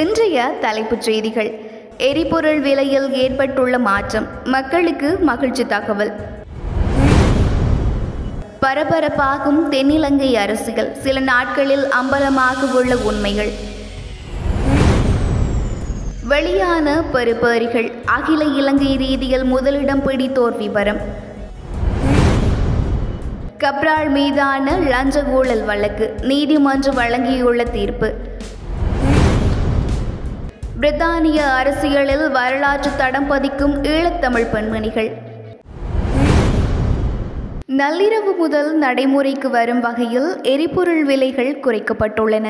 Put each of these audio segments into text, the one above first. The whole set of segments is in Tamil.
இன்றைய தலைப்புச் செய்திகள். எரிபொருள் விலையில் ஏற்பட்டுள்ள மாற்றம். மக்களுக்கு மகிழ்ச்சி தகவல். பரபரப்பாகும் தென்னிலங்கை அரசியல் சில நாட்களில் அம்பலமாக உள்ள உண்மைகள். வெளியான பெறுபேறுகள். அகில இலங்கை ரீதியில் முதலிடம் பிடித்தோர் விவரம் கப்ரால் மீதான லஞ்ச ஊழல் வழக்கு. நீதிமன்றம் வழங்கியுள்ள தீர்ப்பு. பிரித்தானிய அரசியலில் வரலாற்று தடம் பதிக்கும் ஈழத்தமிழ் பெண்மணிகள். நள்ளிரவு முதல் நடைமுறைக்கு வரும் வகையில் எரிபொருள் விலைகள் குறைக்கப்பட்டுள்ளன.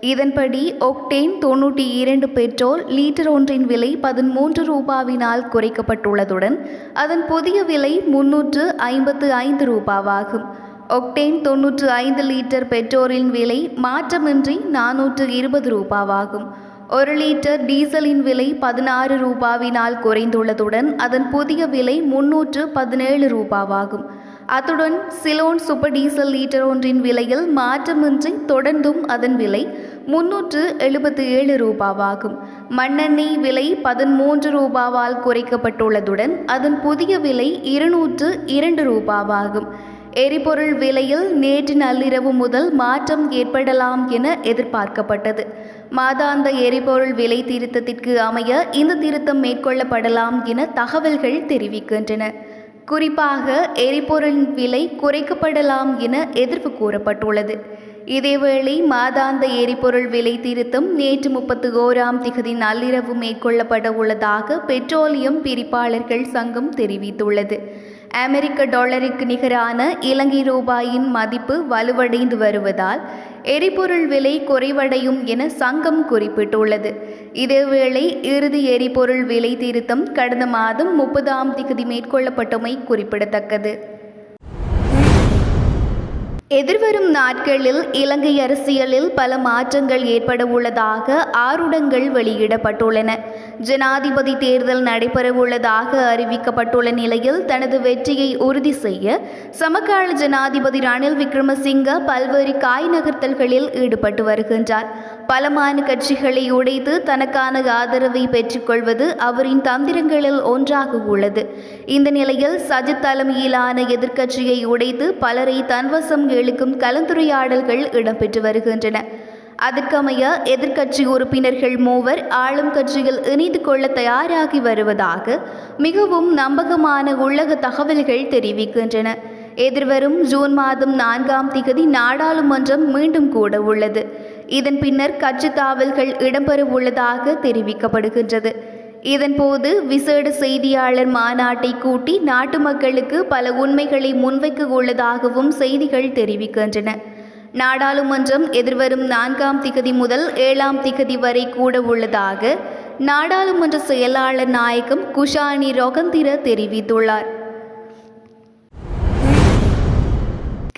இதன்படி ஒக்டேன் தொன்னூற்றி இரண்டு பெட்ரோல் லீட்டர் ஒன்றின் விலை பதிமூன்று ரூபாவினால் குறைக்கப்பட்டுள்ளதுடன் அதன் புதிய விலை முன்னூற்று ஐம்பத்து ஐந்து ரூபாவாகும். ஒக்டேன் தொன்னூற்று ஐந்து லிட்டர் பெட்ரோலின் விலை மாற்றமின்றி நானூற்று இருபது ரூபாவாகும். ஒரு லிட்டர் டீசலின் விலை பதினாறு ரூபாவினால் குறைந்துள்ளதுடன் அதன் புதிய விலை முன்னூற்று பதினேழு ரூபாவாகும். அத்துடன் சிலோன் சூப்பர் டீசல் லீட்டர் ஒன்றின் விலையில் மாற்றமின்றி தொடர்ந்தும் அதன் விலை முன்னூற்று எழுபத்தி ஏழு ரூபாவாகும். மண்ணெண்ணெய் விலை பதிமூன்று ரூபாவால் குறைக்கப்பட்டுள்ளதுடன் அதன் புதிய விலை இருநூற்று இரண்டு ரூபாவாகும். எரிபொருள் விலையில் நேற்று நள்ளிரவு முதல் மாற்றம் ஏற்படலாம் என எதிர்பார்க்கப்பட்டது. மாதாந்த எரிபொருள் விலை திருத்தத்திற்கு அமைய இந்த திருத்தம் மேற்கொள்ளப்படலாம் என தகவல்கள் தெரிவிக்கின்றன. குறிப்பாக எரிபொருள் விலை குறைக்கப்படலாம் என எதிர்ப்பு கூறப்பட்டுள்ளது. இதேவேளை மாதாந்த எரிபொருள் விலை திருத்தம் நேற்று முப்பத்தி ஓராம் திகதி நள்ளிரவு மேற்கொள்ளப்பட உள்ளதாக பெட்ரோலியம் பிரிப்பாளர்கள் சங்கம் தெரிவித்துள்ளது. அமெரிக்க டாலருக்கு நிகரான இலங்கை ரூபாயின் மதிப்பு வலுவடைந்து வருவதால் எரிபொருள் விலை குறைவடையும் என சங்கம் குறிப்பிட்டுள்ளது. இதேவேளை இறுதி எரிபொருள் விலை திருத்தம் கடந்த மாதம் முப்பதாம் திகதி மேற்கொள்ளப்பட்டமை குறிப்பிடத்தக்கது. எதிர்வரும் நாட்களில் இலங்கை அரசியலில் பல மாற்றங்கள் ஏற்பட உள்ளதாக ஆருடங்கள் வெளியிடப்பட்டுள்ளன. ஜனாதிபதி தேர்தல் நடைபெறவுள்ளதாக அறிவிக்கப்பட்டுள்ள நிலையில் தனது வெற்றியை உறுதி செய்ய சமகால ஜனாதிபதி ரணில் விக்ரமசிங்க பல்வேறு காய் நகர்த்தல்களில் ஈடுபட்டு வருகின்றார். பலமான கட்சிகளை உடைத்து தனக்கான ஆதரவை பெற்றுக்கொள்வது அவரின் தந்திரங்களில் ஒன்றாக உள்ளது. இந்த நிலையில் சஜித் தலைமையிலான எதிர்க்கட்சியை உடைத்து பலரை தன்வசம் இழுக்கும் கலந்துரையாடல்கள் இடம்பெற்று வருகின்றன. அதற்கமைய எதிர்க்கட்சி உறுப்பினர்கள் மூவர் ஆளும் கட்சியில் இணைந்து கொள்ள தயாராகி வருவதாக மிகவும் நம்பகமான உள்ளக தகவல்கள் தெரிவிக்கின்றன. எதிர்வரும் ஜூன் மாதம் நான்காம் திகதி நாடாளுமன்றம் மீண்டும் கூட உள்ளது. இதன் பின்னர் கட்சி தாவல்கள் இடம்பெற உள்ளதாக தெரிவிக்கப்படுகின்றது. இதன்போது விசேட செய்தியாளர் மாநாட்டை கூட்டி நாட்டு மக்களுக்கு பல உண்மைகளை முன்வைக்க உள்ளதாகவும் செய்திகள் தெரிவிக்கின்றன. நாடாளுமன்றம் எதிர்வரும் நான்காம் திகதி முதல் ஏழாம் திகதி வரை கூட உள்ளதாக நாடாளுமன்ற செயலாளர் நாயகம் குஷானி ரொகந்திர தெரிவித்துள்ளார்.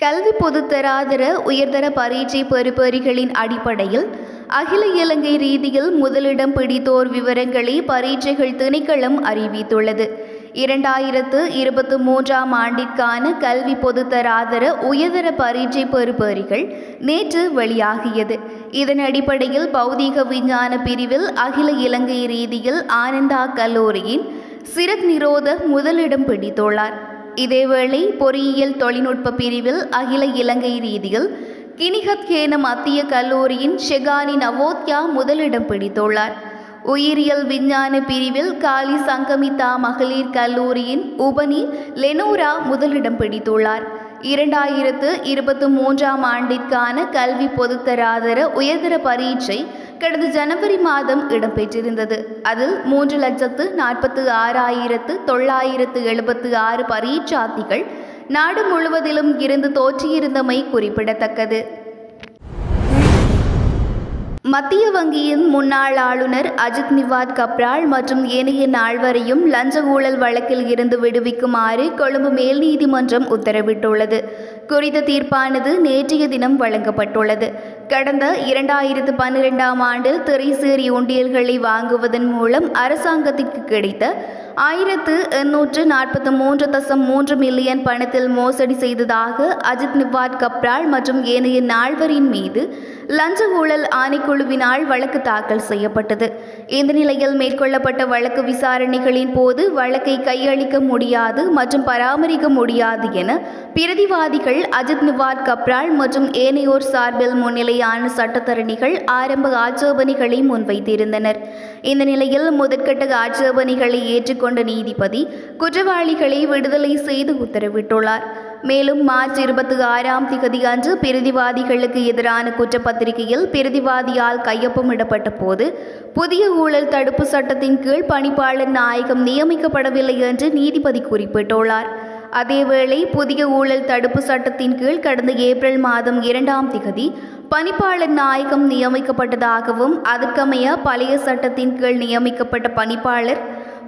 கல்வி பொதுத்தராதர உயர்தர பரீட்சை பெறுபேறுகளின் அடிப்படையில் அகில இலங்கை ரீதியில் முதலிடம் பிடித்தோர் விவரங்களை பரீட்சைகள் திணைக்களம் அறிவித்துள்ளது. இரண்டாயிரத்து இருபத்தி மூன்றாம் ஆண்டிற்கான கல்வி பொதுத்தராதர உயர்தர பரீட்சை பெறுபேறுகள் நேற்று வெளியாகியது. இதன் அடிப்படையில் பௌதீக விஞ்ஞான பிரிவில் அகில இலங்கை ரீதியில் ஆனந்தா கல்லூரியின் சிரத் நிரோத முதலிடம் பிடித்துள்ளார். இதேவேளை பொறியியல் தொழில்நுட்ப பிரிவில் அகில இலங்கை ரீதியில் கினிகத் கேன மத்திய கல்லூரியின் ஷெகானி நவோத்யா முதலிடம் பிடித்துள்ளார். உயிரியல் விஞ்ஞான பிரிவில் காலி சங்கமிதா மகளிர் கல்லூரியின் உபனி லெனோரா முதலிடம் பிடித்துள்ளார். இரண்டாயிரத்து இருபத்தி மூன்றாம் ஆண்டிற்கான கல்வி பொதுத்தராதர உயர்தர பரீட்சை கடந்த ஜனவரி மாதம் இடம்பெற்றிருந்தது. அதில் மூன்று லட்சத்து நாற்பத்து ஆறாயிரத்து தொள்ளாயிரத்து எழுபத்து ஆறு பரீட்சார்த்திகள் நாடு முழுவதிலும் இருந்து தோற்றியிருந்தமை குறிப்பிடத்தக்கது. மத்திய வங்கியின் முன்னாள் ஆளுநர் அஜித் நிவாத் கப்ரால் மற்றும் ஏனைய நால்வரையும் லஞ்ச ஊழல் வழக்கில் இருந்து விடுவிக்குமாறு கொழும்பு மேல் நீதிமன்றம் உத்தரவிட்டுள்ளது. குறித்த தீர்ப்பானது நேற்றைய தினம் வழங்கப்பட்டுள்ளது. கடந்த இரண்டாயிரத்து பன்னிரெண்டாம் ஆண்டு திரைசேரி உண்டியல்களை வாங்குவதன் மூலம் அரசாங்கத்திற்கு கிடைத்த ஆயிரத்து எண்ணூற்று நாற்பத்து மூன்று தசம் மூன்று மில்லியன் பணத்தில் மோசடி செய்ததாக அஜித் நிவாட் கப்ரால் மற்றும் ஏனைய நால்வரின் மீது லஞ்ச ஊழல் ஆணைக்குழுவினால் வழக்கு தாக்கல் செய்யப்பட்டது. இந்த நிலையில் மேற்கொள்ளப்பட்ட வழக்கு விசாரணைகளின் போது வழக்கை கையளிக்க முடியாது மற்றும் பராமரிக்க முடியாது என பிரதிவாதிகள் அஜித் நிவாட் கப்ரால் மற்றும் ஏனையோர் சார்பில் முன்னிலையான சட்டத்தரணிகள் ஆரம்ப ஆட்சேபனைகளை முன்வைத்திருந்தனர். இந்த நிலையில் முதற்கட்ட ஆட்சேபனைகளை ஏற்றுக்கொண்ட நீதிபதி குற்றவாளிகளை விடுதலை செய்து உத்தரவிட்டுள்ளார். மேலும் மார்ச் இருபத்தி ஆறாம் திகதி அன்று பிரதிவாதிகளுக்கு எதிரான குற்றப்பத்திரிகையில் பிரதிவாதியால் கையொப்பமிடப்பட்ட போது புதிய ஊழல் தடுப்பு சட்டத்தின் கீழ் பணிப்பாளர் நாயகம் நியமிக்கப்படவில்லை என்று நீதிபதி குறிப்பிட்டுள்ளார். அதேவேளை புதிய ஊழல் தடுப்பு சட்டத்தின் கீழ் கடந்த ஏப்ரல் மாதம் இரண்டாம் திகதி பணிப்பாளர் நாயகம் நியமிக்கப்பட்டதாகவும் அதற்கமைய பழைய சட்டத்தின் கீழ் நியமிக்கப்பட்ட பணிப்பாளர்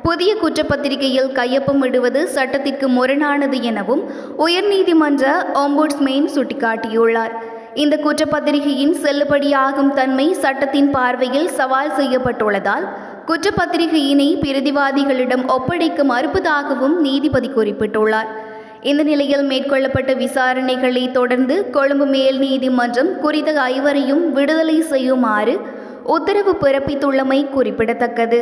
புதிய குற்றப்பத்திரிகையில் கையொப்பமிடுவது சட்டத்திற்கு முரணானது எனவும் உயர்நீதிமன்ற ஓம்புட்ஸ்மேன் சுட்டிக்காட்டியுள்ளார். இந்த குற்றப்பத்திரிகையின் செல்லுபடியாகும் தன்மை சட்டத்தின் பார்வையில் சவால் செய்யப்பட்டுள்ளதால் குற்றப்பத்திரிகையினை பிரதிவாதிகளிடம் ஒப்படைக்க மறுப்பதாகவும் நீதிபதி குறிப்பிட்டுள்ளார். இந்த நிலையில் மேற்கொள்ளப்பட்ட விசாரணைகளை தொடர்ந்து கொழும்பு மேல் நீதிமன்றம் குறித்த ஐவரையும் விடுதலை செய்யுமாறு உத்தரவு பிறப்பித்துள்ளமை குறிப்பிடத்தக்கது.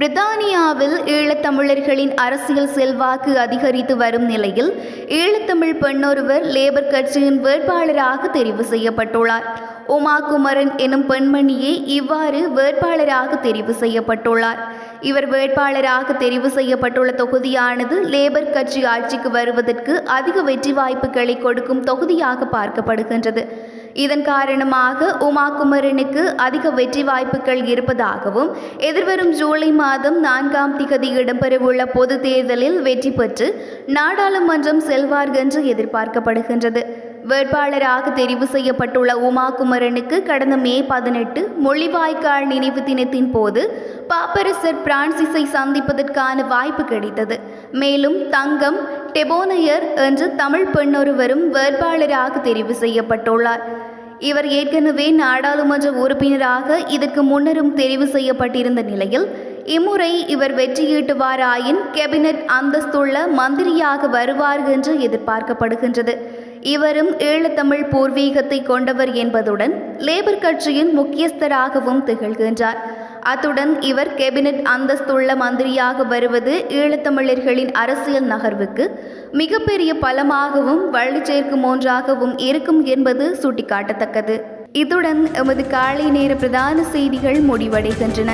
பிரித்தானியாவில் ஈழத்தமிழர்களின் அரசியல் செல்வாக்கு அதிகரித்து வரும் நிலையில் ஈழத்தமிழ் பெண்ணொருவர் லேபர் கட்சியின் வேட்பாளராக தெரிவு செய்யப்பட்டுள்ளார். உமாகுமரன் எனும் பெண்மணியே இவ்வாறு வேட்பாளராக தெரிவு செய்யப்பட்டுள்ளார். இவர் வேட்பாளராக தெரிவு செய்யப்பட்டுள்ள தொகுதியானது லேபர் கட்சி ஆட்சிக்கு வருவதற்கு அதிக வெற்றி வாய்ப்புகளை கொடுக்கும் தொகுதியாக பார்க்கப்படுகின்றது. இதன் காரணமாக உமாகுமரனுக்கு அதிக வெற்றி வாய்ப்புகள் இருப்பதாகவும் எதிர்வரும் ஜூலை மாதம் நான்காம் திகதி இடம்பெறவுள்ள பொது தேர்தலில் வெற்றி பெற்று நாடாளுமன்றம் செல்வார் என்று எதிர்பார்க்கப்படுகின்றது. வேட்பாளராக தெரிவு செய்யப்பட்டுள்ள உமா குமரனுக்கு கடந்த மே பதினெட்டு மொழிவாய்க்கால் நினைவு தினத்தின் போது பாப்பரசர் பிரான்சிஸை சந்திப்பதற்கான வாய்ப்பு கிடைத்தது. மேலும் தங்கம் டெபோனையர் என்று தமிழ் பெண்ணொருவரும் வேட்பாளராக தெரிவு செய்யப்பட்டுள்ளார். இவர் ஏற்கனவே நாடாளுமன்ற உறுப்பினராக இதற்கு முன்னரும் தெரிவு செய்யப்பட்டிருந்த நிலையில் இம்முறை இவர் வெற்றியீட்டுவாராயின் கேபினட் அந்தஸ்துள்ள மந்திரியாக வருவார் என்று எதிர்பார்க்கப்படுகின்றது. இவரும் ஈழத்தமிழ் பூர்வீகத்தை கொண்டவர் என்பதுடன் லேபர் கட்சியின் முக்கியஸ்தராகவும் திகழ்கின்றார். அத்துடன் இவர் கேபினட் அந்தஸ்துள்ள மந்திரியாக வருவது ஈழத்தமிழர்களின் அரசியல் நகர்வுக்கு மிகப்பெரிய பலமாகவும் வழி சேர்க்கும் ஒன்றாகவும் இருக்கும் என்பது சுட்டிக்காட்டத்தக்கது. இதுடன் எமது காலை நேர பிரதான செய்திகள் முடிவடைகின்றன.